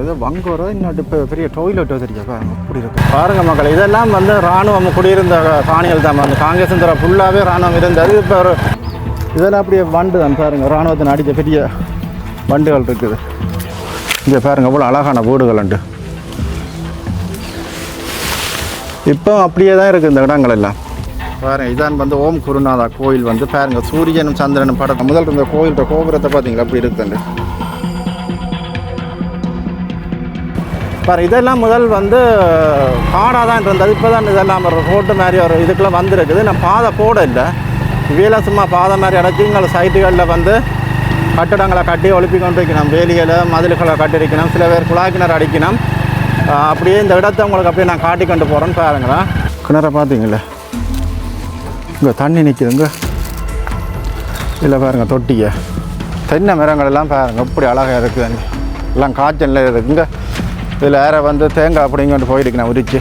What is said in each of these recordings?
இது வங்கோரோ இன்னொரு இப்போ பெரிய டொய்லெட் வச்சிருக்கா பாருங்க அப்படி இருக்கு பாருங்க மக்கள் இதெல்லாம் வந்து ராணுவம் குடியிருந்த காணிகள் தான். அந்த காங்கிரஸ் தர ஃபுல்லாகவே ராணுவம் இருந்தது. இப்போ ஒரு இதெல்லாம் அப்படியே வண்டு தான் பாருங்க. ராணுவத்தின் அடித்த பெரிய வண்டுகள் இருக்குது. இங்கே பாருங்க அவ்வளோ அழகான வீடுகள் உண்டு. இப்போ அப்படியே தான் இருக்குது இந்த இடங்கள் எல்லாம். பாருங்க இதான் வந்து ஓம் குருநாதா கோயில் வந்து பாருங்க. சூரியனும் சந்திரனும் படம் முதல் இருந்த கோயில்கிட்ட கோபுரத்தை பார்த்தீங்களா? அப்படி இருக்குதுண்டு. பாரு இதெல்லாம் முதல் வந்து காடாக தான் இருந்தது. இப்போ தான் இதெல்லாம் ஒரு ரோட்டு மாதிரி ஒரு இதுக்கெல்லாம் வந்திருக்குது. நான் பாதை போட இல்லை இவையெல்லாம் சும்மா பாதை மாதிரி அடைச்சி இங்கே சைட்டுகளில் வந்து கட்டடங்களை கட்டி ஒழுப்பி கொண்டிருக்கணும் வேலிகளை மதில்களை கட்டிருக்கணும் சில பேர் குழாய் கிணறு அடிக்கணும் அப்படியே இந்த இடத்த உங்களுக்கு அப்படியே நான் காட்டி கொண்டு போகிறேன்னு பாருங்களேன் கிணறை பார்த்தீங்களே? இங்கே தண்ணி நிற்கிதுங்க இல்லை பாருங்கள் தொட்டியை தென்னை மரங்கள் எல்லாம் பாருங்கள் எப்படி அழகாக இருக்குது எல்லாம் காய்ச்சலில் இருக்குங்க. இதில் வேறு வந்து தேங்காய் அப்படிங்கிட்டு போயிருக்கு நான் உரிச்சு.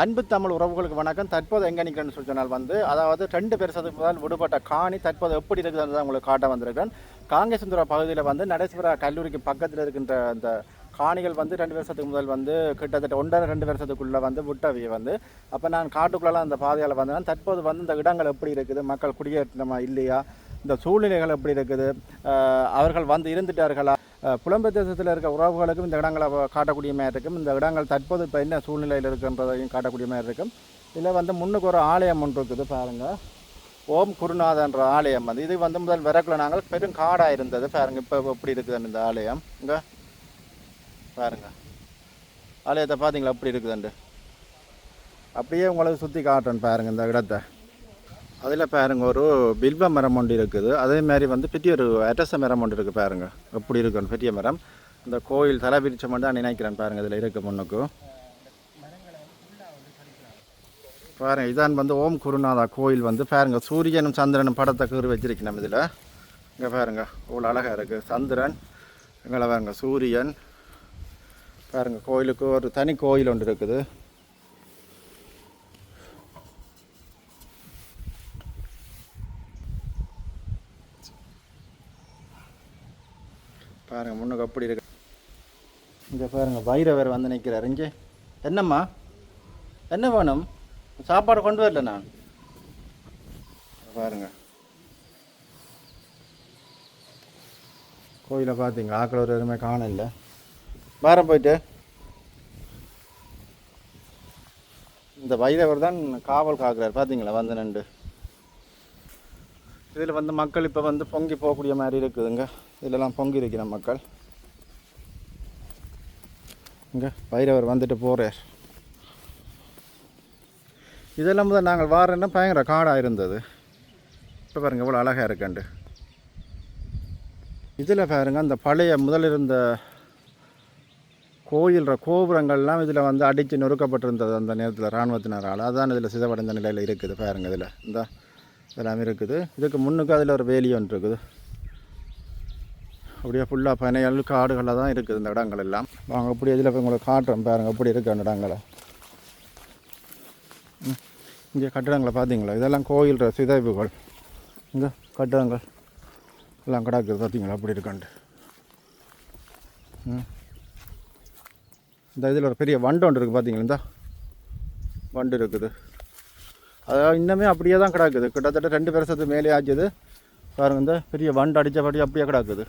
அன்பு தமிழ் உறவுகளுக்கு வணக்கம். தற்போது எங்கே நிற்கிறேன்னு சொல்லி சொன்னால் வந்து அதாவது ரெண்டு பேர் முதல் விடுபட்ட காணி தற்போது எப்படி இருக்குதுன்னு உங்களுக்கு காட்ட வந்திருக்கேன் காங்கேசந்துரா பகுதியில் வந்து நடேஸ்வரா கல்லூரிக்கு பக்கத்தில் இருக்கின்ற அந்த காணிகள் வந்து ரெண்டு வருஷத்துக்கு முதல் வந்து கிட்டத்தட்ட ஒன்றரை ரெண்டு வருஷத்துக்குள்ளே வந்து விட்டவிய வந்து. அப்போ நான் காட்டுக்குள்ளெல்லாம் அந்த பாதையால் வந்தேன். தற்போது வந்து இந்த இடங்கள் எப்படி இருக்குது? மக்கள் குடியேற்றமா இல்லையா? இந்த சூழ்நிலைகள் எப்படி இருக்குது? அவர்கள் வந்து இருந்துட்டார்களா? அஹ் புலம்பெயர் தேசத்தில் இருக்க உறவுகளுக்கும் இந்த இடங்களை காட்டக்கூடிய மாதிரி இருக்கும். இந்த இடங்கள் தற்போது இப்போ என்ன சூழ்நிலையில் இருக்குன்றதையும் காட்டக்கூடிய மாதிரி இருக்கும். இதில் வந்து முன்னுக்கு ஒரு ஆலயம் ஒன்று இருக்குது பாருங்கள் ஓம் குருநாதன்ற ஆலயம் வந்து. இது வந்து முதல் விறக்குல நாங்கள் பெரும் காடாக இருந்தது பாருங்கள் இப்போ எப்படி இருக்குதுன்னு இந்த ஆலயம். இங்கே பாருங்க. ஆலயத்தை பார்த்தீங்களா? எப்படி இருக்குதுண்டு அப்படியே உங்களுக்கு சுற்றி காட்டுறேன் பாருங்கள் இந்த இடத்த. அதில் பாருங்க ஒரு பில்வ மரம் ஒன்று இருக்குது. அதே மாதிரி வந்து பெரிய ஒரு அரச மரம் ஒன்று இருக்குது பாருங்க. எப்படி இருக்குன்னு பெரிய மரம். இந்த கோயில் தலைவிரிச்சம் தான் நினைக்கிறேன் பாருங்க இதில் இருக்கு முன்னுக்கு. பாருங்க இதான் வந்து ஓம் குருநாதா கோயில் வந்து பாருங்க சூரியனும் சந்திரனும் படத்தை கீறு வச்சிருக்கணும் இதில். இங்கே பாருங்க அவ்வளோ அழகாக இருக்குது சந்திரன் எங்களை பாருங்க சூரியன். பாருங்க கோயிலுக்கு ஒரு தனி கோயில் ஒன்று இருக்குது பாருங்க முன்னுக்கு அப்படி இருக்கு. இங்கே பாருங்க பைரவர் வந்து நிற்கிறார் இங்கே என்னம்மா? என்ன வேணும்? சாப்பாடு கொண்டு வரல நான். பாருங்க. கோயிலை பார்த்தீங்க ஆக்கள் ஒரு எதுவுமே காணல. வேற போயிட்டு. இந்த வைரவர் தான் காவல் காக்கிறார். பார்த்தீங்களா வந்து நண்டு இதில் வந்து மக்கள் இப்போ வந்து பொங்கி போகக்கூடிய மாதிரி இருக்குதுங்க இதிலலாம் பொங்கி இருக்கிற மக்கள். இங்கே பைரவர் வந்துட்டு போகிறார் இதெல்லாம் முதல் நாங்கள் வாரன்னா பயங்கர காடாக இருந்தது. இப்போ பாருங்கள் இவ்வளோ அழகாக இருக்கண்டு இதில் பாருங்க அந்த பழைய முதல் இருந்த கோயில்ற கோபுரங்கள்லாம் இதில் வந்து அடித்து நொறுக்கப்பட்டிருந்தது அந்த நேரத்தில் இராணுவத்தினரால். அதான் இதில் சிதவடைந்த நிலையில் இருக்குது பாருங்க இதில். இந்த இதெல்லாம் இருக்குது. இதுக்கு முன்னுக்கு அதில் ஒரு வேலி ஒன்று இருக்குது. அப்படியே ஃபுல்லாக பனைகள் காடுகளில் தான் இருக்குது இந்த இடங்கள் எல்லாம். வாங்க அப்படி இதில் போய் உங்களுக்கு காட்டுறேன் பாருங்க அப்படி இருக்கு அந்த இடங்களை. ம். இங்கே கட்டிடங்களை பார்த்தீங்களா? இதெல்லாம் கோயில் சிதைவுகள். இங்கே கட்டிடங்கள் எல்லாம் கிடக்குது பார்த்தீங்களா? அப்படி இருக்காண்டு ம். இந்த இதில் ஒரு பெரிய வண்டு ஒன்று இருக்குது பார்த்தீங்களா? இந்த. வண்டு இருக்குது. அதாவது இன்னுமே அப்படியே தான் கிடக்குது. கிட்டத்தட்ட ரெண்டு வருஷத்துக்கு மேலே ஆச்சுது. பாருங்க இந்த பெரிய வண்டு அடித்தபடி அப்படியே கிடக்குது.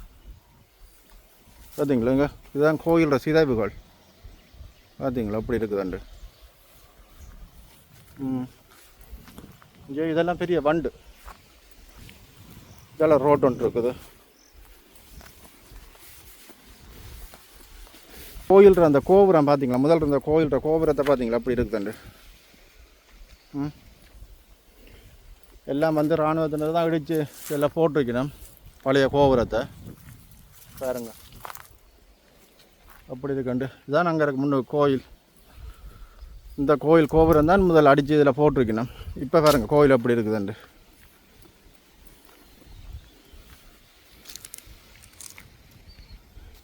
பார்த்தீங்களா இங்கே இதுதான் கோயிலோட சிதைவுகள். பார்த்தீங்களா அப்படி இருக்குதுண்டு. ம். இங்கே இதெல்லாம் பெரிய வண்டு. இதெல்லாம் ரோட் ஒன்று இருக்குது. கோயில் அந்த கோபுரம் பார்த்தீங்களா முதல் இருந்த கோயில்ற கோபுரத்தை பார்த்தீங்களா அப்படி இருக்குதுண்டு. ம். எல்லாம் வந்து இராணுவத்தினர் தான் இடித்து எல்லாம் போட்டு வைக்கணும் பழைய கோபுரத்தை. பாருங்கள் அப்படி கண்டு இதான் அங்கே இருக்க முன்னு கோயில். இந்த கோயில் கோபுரம் தான் முதல் அடித்து இதில் போட்டிருக்கணும். இப்போ பாருங்க கோயில் அப்படி இருக்குதுண்டு.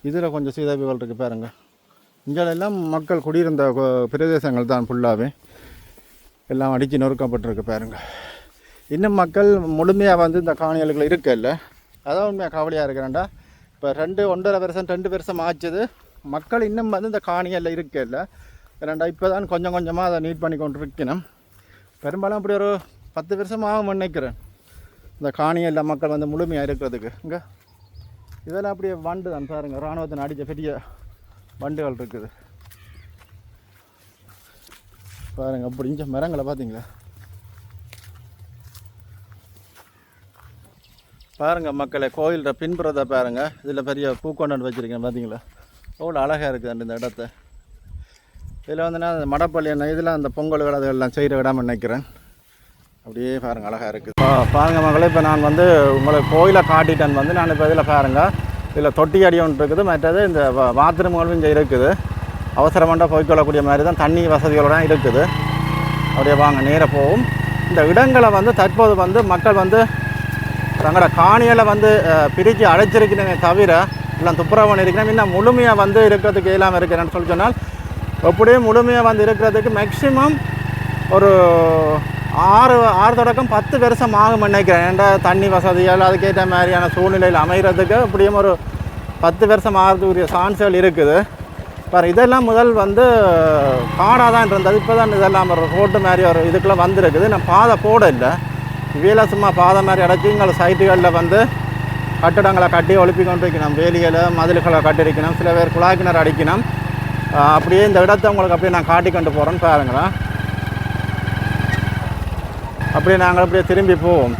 இதில் கொஞ்சம் சீதாபிகள் இருக்குது பாருங்க. இங்கெல்லாம் மக்கள் குடியிருந்த பிரதேசங்கள் தான் ஃபுல்லாகவே எல்லாம் அடித்து நொறுக்கப்பட்டிருக்கு பாருங்க. இன்னும் மக்கள் முழுமையாக வந்து இந்த காணிகளுக்குள்ள இல்லை அதான் உண்மையாக கவலையாக இருக்கிறேன்டா. இப்போ ரெண்டு ஒன்றரை வருஷம் ரெண்டு வருஷம் ஆச்சுது. மக்கள் இன்னும் வந்து இந்த காணியெல்லாம் இருக்கல ரெண்டா இப்போ தான் கொஞ்சம் கொஞ்சமாக அதை நீட் பண்ணி கொண்டு இருக்கணும் பெரும்பாலும் அப்படி ஒரு பத்து வருஷமாக நினைக்கிறேன். இந்த காணியெல்லாம் மக்கள் வந்து முழுமையாக இருக்கிறதுக்கு. இங்கே இதெல்லாம் அப்படியே வண்டு தான் பாருங்க. இராணுவத்தின் அடித்த பெரிய வண்டுகள் இருக்குது. பாருங்கள் அப்படி இங்கே மரங்களை பார்த்தீங்களா? பாருங்க மக்களை கோயிலில் பின்புறத்தை பாருங்கள் இதில் பெரிய பூக்கொண்டாண்டு வச்சுருக்கேன் பார்த்தீங்களா? எவ்வளோ அழகாக இருக்குது அந்த இந்த இடத்த. இதில் வந்து நான் அந்த மடப்பள்ளி என்ன இதில் அந்த பொங்கல் விழாதுகள்லாம் செய்கிற விடாமல் நினைக்கிறேன். அப்படியே பாருங்கள் அழகாக இருக்குது. பாருங்கள் மகளே இப்போ நான் வந்து உங்களை கோயிலை காட்டிட்டேன் வந்து நான் இப்போ இதில் பாருங்க. இதில் தொட்டி அடி ஒன்று இருக்குது மற்றது இந்த பாத்ரூம்களும் இங்கே இருக்குது. அவசரமாண்டா போய்க்கொள்ளக்கூடிய மாதிரி தான் தண்ணி வசதிகளோட இருக்குது. அப்படியே வாங்க நேராக போகும் இந்த இடங்களை வந்து தற்போது வந்து மக்கள் வந்து தங்களோட காணிகளை வந்து பிரித்து அழைச்சிருக்கிறேனே தவிர எல்லாம் துப்புரவு பண்ணியிருக்கிறேன் இன்னும் முழுமையாக வந்து இருக்கிறதுக்கு இல்லாமல் இருக்கிறேன்னு சொல்லி சொன்னால் எப்படியும் முழுமையாக வந்து இருக்கிறதுக்கு மேக்ஸிமம் ஒரு ஆறு ஆறு தொடக்கம் பத்து வருஷம் ஆகும் நினைக்கிறேன். ஏன்டா தண்ணி வசதிகள் அதுக்கேற்ற மாதிரியான சூழ்நிலையில் அமைகிறதுக்கு எப்படியும் ஒரு பத்து வருஷம் ஆகிறதுக்குரிய சான்ஸ்கள் இருக்குது. பாரு இதெல்லாம் முதல் வந்து காடாக தான் இருந்தது. இப்போ தான் இதெல்லாம் ஒரு ரோட்டு மாதிரி ஒரு இதுக்குள்ளே வந்திருக்குது. நான் பாதை போட இல்லை இவையில சும்மா பாதை மாதிரி அடைச்சி இங்கே சைட்டுகளில் வந்து கட்டடங்களை கட்டி ஒழுப்பி கொண்டு வேலிகளை மதில்களை கட்டிருக்கணும் சில பேர் குழாய் கிணறு அடிக்கணும். அப்படியே இந்த இடத்த உங்களுக்கு அப்படியே நான் காட்டி கொண்டு போகிறேன்னு பாருங்களேன் அப்படியே நாங்கள் அப்படியே திரும்பி போவோம்.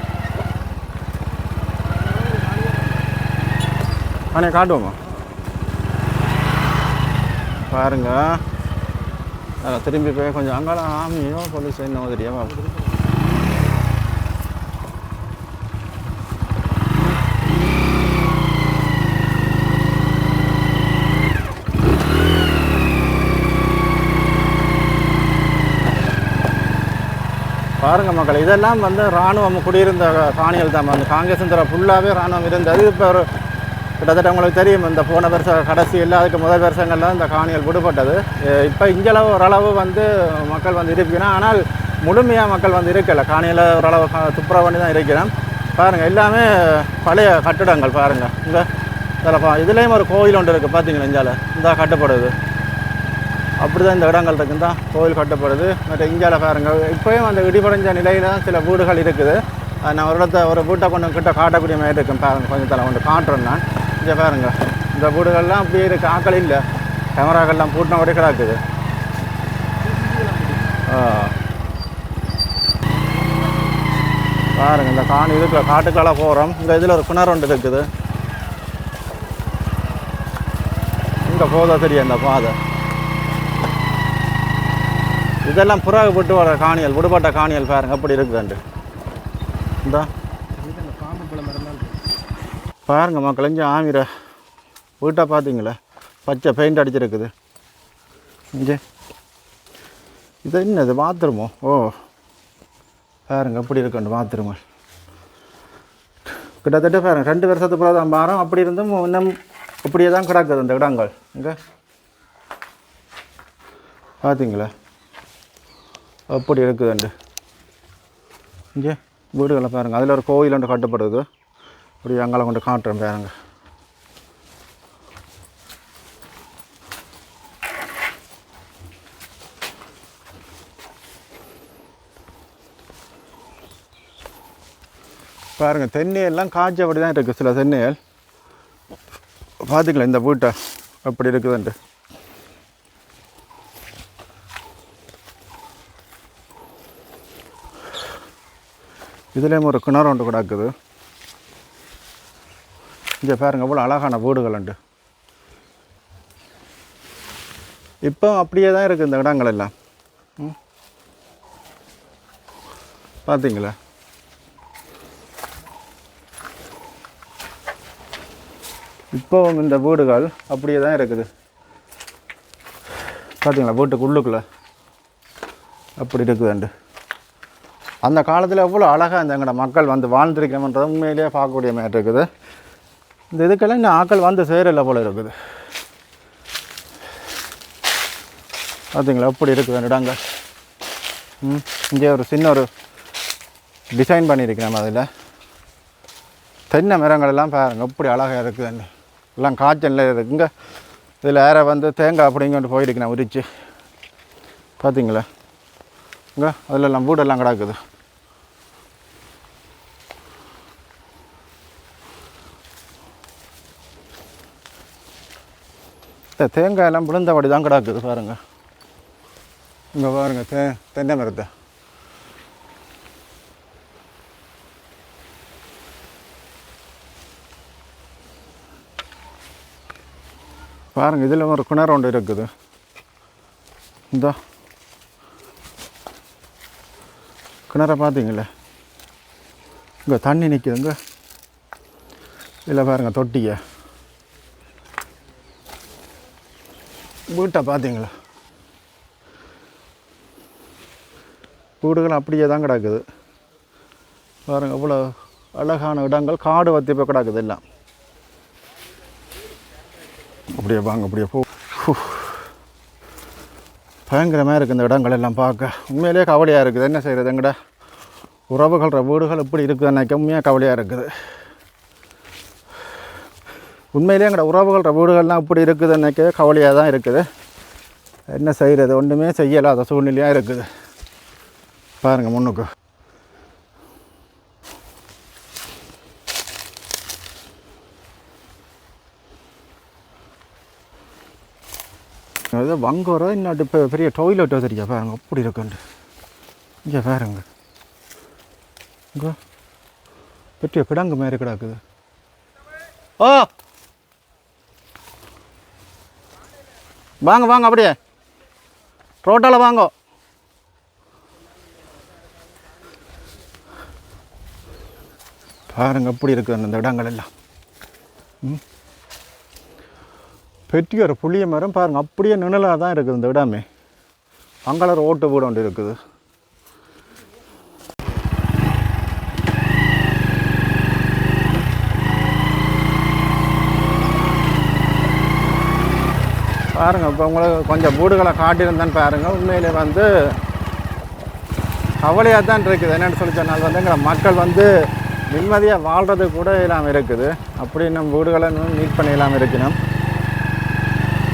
அண்ணே காட்டுவோமா? பாருங்க. அதில் திரும்பி போய் கொஞ்சம் அங்கெல்லாம் ஆமியோ போலீஸ் என்ன தெரியாம பாருங்க மக்கள் இதெல்லாம் வந்து இராணுவம் குடியிருந்த காணிகள் தான். வந்து காங்கிரஸ் தர ஃபுல்லாகவே இராணுவம் இருந்தது. இப்போ ஒரு கிட்டத்தட்ட உங்களுக்கு தெரியும் இந்த போன வருஷம் கடைசி இல்லை அதுக்கு முதல் வருஷங்கள்லாம் இந்த காணிகள் விடுபட்டது. இப்போ இஞ்சளவு ஓரளவு வந்து மக்கள் வந்து இருப்பினா ஆனால் முழுமையாக மக்கள் வந்து இருக்கலை. காணியில் ஓரளவு க- துப்புரவு பண்ணி தான் இருக்கிறோம். பாருங்கள் எல்லாமே பழைய கட்டிடங்கள் பாருங்கள் இந்த இதில் இதுலேயும் ஒரு கோயில் ஒன்று இருக்குது பார்த்தீங்களா இஞ்சால? இந்த கட்டப்படுது. அப்படி தான் இந்த இடங்கள் இருக்குது தான் கோவில் கட்டப்படுது. மற்ற இந்தியாவில் பாருங்க இப்போயும் அந்த இடிபடைஞ்ச நிலையில் தான் சில வீடுகள் இருக்குது. நான் ஒரு இடத்த ஒரு வீட்டை கொண்டு கிட்ட காட்டக்கூடிய மாதிரி இருக்கும். பாருங்க கொஞ்சம் தலை கொண்டு காட்டுறேன் நான் இங்கே பாருங்க இந்த வீடுகள்லாம் அப்படியே இருக்குது ஆக்கள் இல்லை. கேமராக்கள்லாம் பூட்டின ஒரே கிடக்குது. பாருங்க இந்த காணி இதுக்குள்ள காட்டுக்கால போகிறோம் இந்த இதில் ஒரு கிணறு ஒன்று இருக்குது. இங்கே போதா தெரியும் இந்த பாதை. இதெல்லாம் புறாவு போட்டு வர காணியல் விடுபட்ட காணியல் பாருங்க அப்படி இருக்குதுண்டு இந்த. பாருங்க மக்கள் இங்கே ஆமிர வீட்டை பார்த்தீங்களா? பச்சை பெயிண்ட் அடிச்சிருக்குது. இங்கே. இது என்னது பாத்ரூமோ? ஓ. பாருங்க அப்படி இருக்கண்டு பாத்ரூமு. கிட்டத்தட்ட பாருங்க ரெண்டு வருஷத்துக்கு பிறகு தான் பாரம். அப்படி இருந்தும் இன்னும் இப்படியே தான் கிடக்குது இந்த இடங்கள். இங்கே. பார்த்தீங்களா அப்படி இருக்குதுண்டு இங்கே? வீடுகளை பாருங்கள். அதில் ஒரு கோயில் ஒன்று கட்டப்படுது. அப்படி அங்கே கொண்டு காட்டுறேன் பாருங்க பாருங்கள் தென்னையெல்லாம் காய்ச்சபடி தான் இருக்குது சில தென்னைகள். பார்த்துக்கலாம் இந்த வீட்டை அப்படி இருக்குதுன்ட்டு இதுலேயும் ஒரு கிணறு ஒன்று கிடக்குது இங்கே பாருங்க இவ்வளோ அழகான வீடுகள் உண்டு. இப்போ அப்படியே தான் இருக்குது இந்த இடங்கள் எல்லாம். ம். பார்த்தீங்களா இப்போவும் இந்த வீடுகள் அப்படியே தான் இருக்குது. பார்த்தீங்களா வீட்டுக்கு உள்ளுக்குள்ளே அப்படி இருக்குதுண்டு அந்த காலத்தில் எவ்வளோ அழகாக இந்த எங்களோட மக்கள் வந்து வாழ்ந்திருக்கோம்ன்றது உண்மையிலேயே பார்க்கக்கூடிய மாதிரி இருக்குது. இந்த இதுக்கெல்லாம் இன்னும் ஆக்கள் வந்து சேரலை போல் இருக்குது. பார்த்தீங்களா எப்படி இருக்குது இடங்கள். ம் இங்கே ஒரு சின்ன ஒரு டிசைன் பண்ணியிருக்கிறோம் அதில் தென்னை மரங்கள் எல்லாம் பாருங்க எப்படி அழகாக இருக்குதுன்னு. எல்லாம் காய்ச்சல் இருக்குங்க இங்கே இதில் வேறு வந்து தேங்காய் அப்படிங்கிட்டு போயிருக்கு உரிச்சு. பார்த்தீங்களா இங்கே அதில் எல்லாம் வீடெல்லாம் கிடக்குது. இந்த தேங்காயெல்லாம் விழுந்தபடி தான் கிடக்குது பாருங்க. இங்கே பாருங்க தே தென்னை மரத்தை. பாருங்க இதில் ஒரு கிணறு ஒன்று இருக்குது. இந்த. கிணறை பார்த்தீங்களே? இங்கே தண்ணி நிற்குதுங்க இதில் பாருங்கள் தொட்டியை. வீட்டை பார்த்தீங்களா? வீடுகள் அப்படியே தான் கிடக்குது. பாருங்க இவ்வளோ அழகான இடங்கள் காடு வத்தி போய் கிடக்குது எல்லாம். அப்படியே வாங்க அப்படியே போ. பயங்கரமாக இருக்குது இந்த இடங்கள் எல்லாம் பார்க்க. உண்மையிலேயே கவலையாக இருக்குது. என்ன செய்கிறது எங்கட? உறவுகள்ற வீடுகள் எப்படி இருக்குது. நினைக்க உண்மையாக கவலையாக இருக்குது. உண்மையிலேயே எங்களோட உறவுகள் வீடுகள்லாம் இப்படி இருக்குது கவலையாக தான் இருக்குது. என்ன செய்கிறது ஒன்றுமே செய்யலாத சூழ்நிலையாக இருக்குது. பாருங்கள் முன்னுக்கு. அது வங்குற இன்னொரு இப்போ பெரிய டொய்லெட் வச்சிருக்கா பாருங்க அப்படி இருக்குண்டு இங்கே பாருங்க. இங்கே. பெரிய பிடங்கு மாதிரி கிடக்குது. ஓ வாங்க வாங்க அப்படியே. ரோட்டால் வாங்க. பாருங்க எப்படி இருக்குது அந்த இடங்கள் எல்லாம். ம். பெரிய புளிய மரம் பாருங்கள் அப்படியே நிழலாக தான் இருக்குது இந்த இடமே. அங்கெல்லாம் ரோட்டு வீடு ஒன்று இருக்குது பாருங்கள் இப்போ உங்களுக்கு கொஞ்சம் வீடுகளை காட்டியிருந்தேன்னு பாருங்கள் உண்மையிலே வந்து கவலையாக தான் இருக்குது. என்னென்னு சொல்லி சொன்னால் வந்து எங்களை மக்கள் வந்து நிம்மதியாக வாழ்கிறது கூட இல்லாமல் இருக்குது. அப்படி நம்ம வீடுகளை இன்னும் மீட் பண்ண இல்லாமல் இருக்கணும்.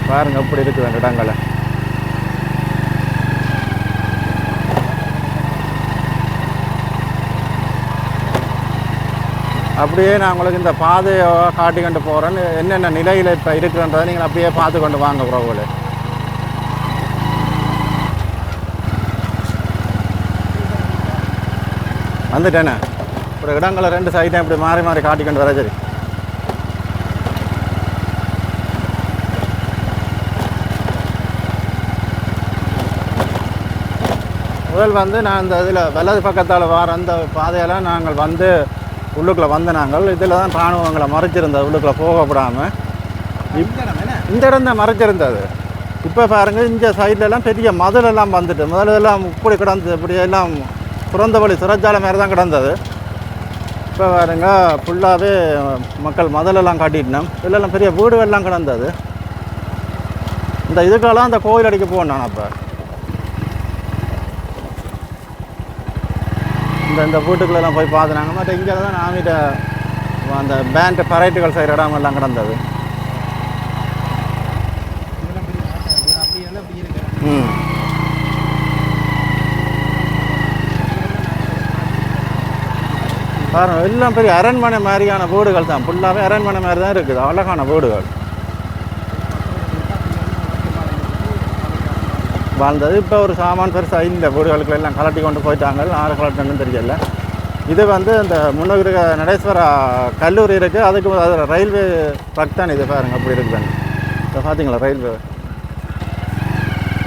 பாருங்கள் அப்படி இருக்குது அந்த இடங்களை. அப்படியே நான் உங்களுக்கு இந்த பாதையை காட்டி கொண்டு போகிறேன் என்னென்ன நிலையில் இப்போ இருக்குன்றதை நீங்கள் அப்படியே பார்த்து கொண்டு வாங்க உறவுகளே வந்துட்டேனே? ஒரு இடங்களை ரெண்டு சைடையும் இப்படி மாறி மாறி காட்டி கொண்டு வர சரி. முதல் வந்து நான் இந்த இதில் வலது பக்கத்தால் வர அந்த பாதையெல்லாம் நாங்கள் வந்து உள்ளுக்குள்ளே வந்த நாங்கள் இதில் தான் இராணுவங்களை மறைச்சிருந்தது. உள்ளுக்குள்ளே போகப்படாமல் இந்த இடம் தான் மறைச்சிருந்தது. இப்போ பாருங்க இந்த சைடுல எல்லாம் பெரிய மதில் எல்லாம் வந்துட்டு முதல்ல எல்லாம் இப்படி கிடந்தது. இப்படி எல்லாம் சுரந்த வழி சிறைச்சாலை மாதிரி தான் கிடந்தது. இப்போ பாருங்க ஃபுல்லாகவே மக்கள் மதிலெல்லாம் காட்டிட்டோம். இதெல்லாம் பெரிய வீடுகள்லாம் கிடந்தது. இந்த இதுக்கெல்லாம் அந்த கோயில் அடிக்க போவேன் நான் அப்போ. இந்த இந்த வீட்டுக்குள்ளெல்லாம் போய் பார்த்துனாங்க மற்ற இங்கே தான் நாமிட்ட அந்த பேண்ட் பரைட்டுகள் செய்கிற இடம் எல்லாம் கிடந்தது. ம். பாருங்க எல்லாம் பெரிய அரண்மனை மாதிரியான வீடுகள் தான். ஃபுல்லாகவே அரண்மனை மாதிரி தான் இருக்குது. அழகான வீடுகள். வாழ்ந்தது. இப்போ ஒரு சாமான் பெருசாக இந்த வீடுகளுக்கு எல்லாம் கலட்டி கொண்டு போயிட்டாங்க. ஆறு கலட்டணும்னு தெரியல. இது வந்து இந்த முன்னூறு நடேஸ்வரா கல்லூரி இருக்குது அதுக்கு அது ரயில்வே ட்ரக் தான் இது பாருங்க. அப்படி இருக்குதாங்க இப்போ பார்த்தீங்களா ரயில்வே.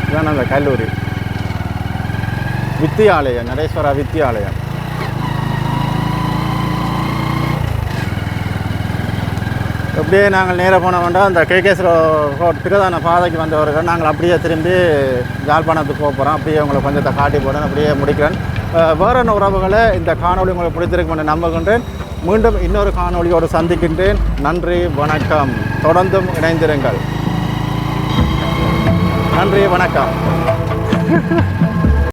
இதுதான் அந்த கல்லூரி. வித்தியாலயம். நடேஸ்வரா வித்தியாலயம். அப்படியே நாங்கள் நேராக போன வேண்டாம் அந்த கேகேஸ்வர ரோட் பாதைக்கு வந்தவர்கள் நாங்கள் அப்படியே திரும்பி யாழ்ப்பாணத்துக்கு போக போகிறோம் அப்படியே உங்களை கொஞ்சத்தை காட்டி போடுறேன் அப்படியே முடிக்கிறேன். அஹ் வேற என்ன உறவுகளை இந்த காணொளி உங்களுக்கு பிடித்திருக்கும் என்று நம்புகின்றேன். மீண்டும் இன்னொரு காணொளியோடு சந்திக்கின்றேன். நன்றி வணக்கம். தொடர்ந்தும் இணைந்திருங்கள். நன்றி வணக்கம்.